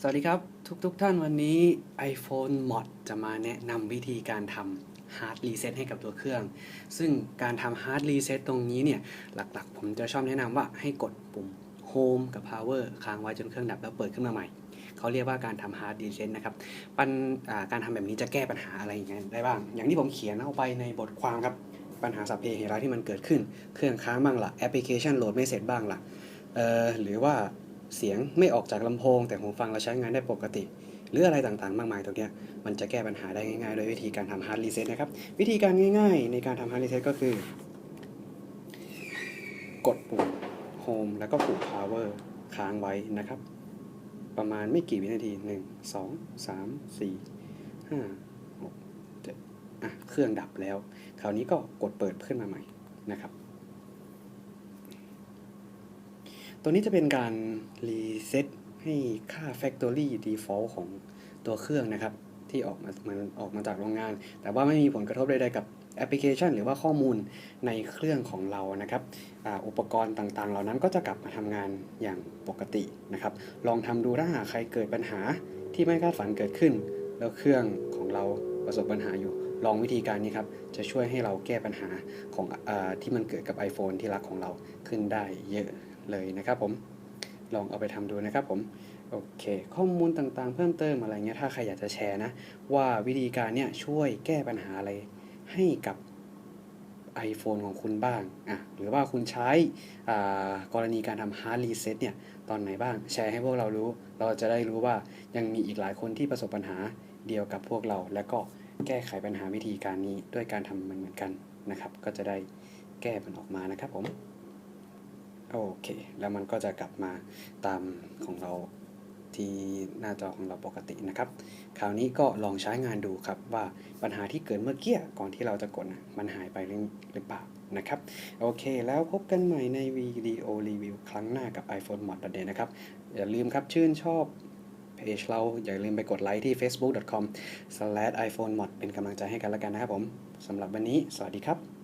สวัสดีครับ ทุกๆทท่านวันนี้ iPhone Mod จะมาแนะนำวิธีการทำ Hard Reset ให้กับตัวเครื่อง ซึ่งการทำ Hard Reset ตรงนี้เนี่ย หลักๆ ผมจะชอบแนะนำว่าให้กดปุ่ม Home กับ Power ค้างไว้จนเครื่องดับแล้วเปิดขึ้นมาใหม่ เขาเรียกว่าการทำ Hard Reset นะครับปัญการทำแบบนี้จะแก้ปัญหาอะไรอย่างเงี้ยได้บ้าง อย่างที่ผมเขียนเอาไปในบทความครับ ปัญหาสัพเพเหระที่มันเกิดขึ้น เครื่องค้างบ้างละแอปพลิเคชันโหลดไม่เสร็จบ้างละเอ่อหรือว่า เสียงไม่ออกจากลำโพง แต่หูฟังเราใช้งานได้ปกติ หรืออะไรต่างๆ มากมายตรงนี้มันจะแก้ปัญหาได้ง่ายๆโดยวิธีการทำ hard reset นะครับ วิธีการง่ายๆ ในการทำ hard reset ก็คือ กดปุ่ม home แล้วก็ปุ่ม power ค้างไว้นะครับ ประมาณไม่กี่วินาที 1 2 3 4 5 6 7อะเครื่องดับแล้ว คราวนี้ก็กดเปิดขึ้นมาใหม่นะครับ ตัวนี้จะเป็นการรีเซ็ตให้ค่า Factory Default ของตัวเครื่องนะครับ ที่ออกมามันออกมาจากโรงงาน แต่ว่าไม่มีผลกระทบใดๆกับแอปพลิเคชัน หรือว่าข้อมูลในเครื่องของเรานะครับออุปกรณ์ต่างๆ เหล่านั้นก็จะกลับมาทำงานอย่างปกตินะครับ ลองทำดูถ้าหากใครเกิดปัญหาที่ไม่คาดฝันเกิดขึ้น แล้วเครื่องของเราประสบปัญหาอยู่ ลองวิธีการนี้ครับ จะช่วยให้เราแก้ปัญหาของอที่มันเกิดกับ iPhone ที่รักของเราขึ้นได้เยอะ เลยนะครับผมลองเอาไปทำดูนะครับผมโอเค ข้อมูลต่างๆ เพิ่มเติมอะไรเงี้ยถ้าใครอยากจะแชร์นะ ว่าวิธีการเนี้ยช่วยแก้ปัญหาอะไรให้กับ iPhone ของคุณบ้างอะหรือว่าคุณใช้กรณีการทำ hard reset เนี่ยตอนไหนบ้าง แชร์ให้พวกเรารู้ เราจะได้รู้ว่ายังมีอีกหลายคนที่ประสบปัญหาเดียวกับพวกเรา และก็แก้ไขปัญหาวิธีการนี้ด้วยการทำมันเหมือนกันนะครับ ก็จะได้แก้มันออกมานะครับผม โอเค แล้วมันก็จะกลับมาตามของเราที่หน้าจอของเราปกตินะครับ คราวนี้ก็ลองใช้งานดูครับว่าปัญหาที่เกิดเมื่อกี้ก่อนที่เราจะกดนะมันหายไปหรือเปล่านะครับ โอเค แล้วพบกันใหม่ในวิดีโอรีวิวครั้งหน้ากับ iPhone Mod Day นะครับ อย่าลืมครับชื่นชอบเพจเราอย่าลืมไปกดไลค์ที่ facebook.com/iPhonemod เป็นกำลังใจให้กันแล้วกันนะครับผมสำหรับวันนี้ สวัสดีครับ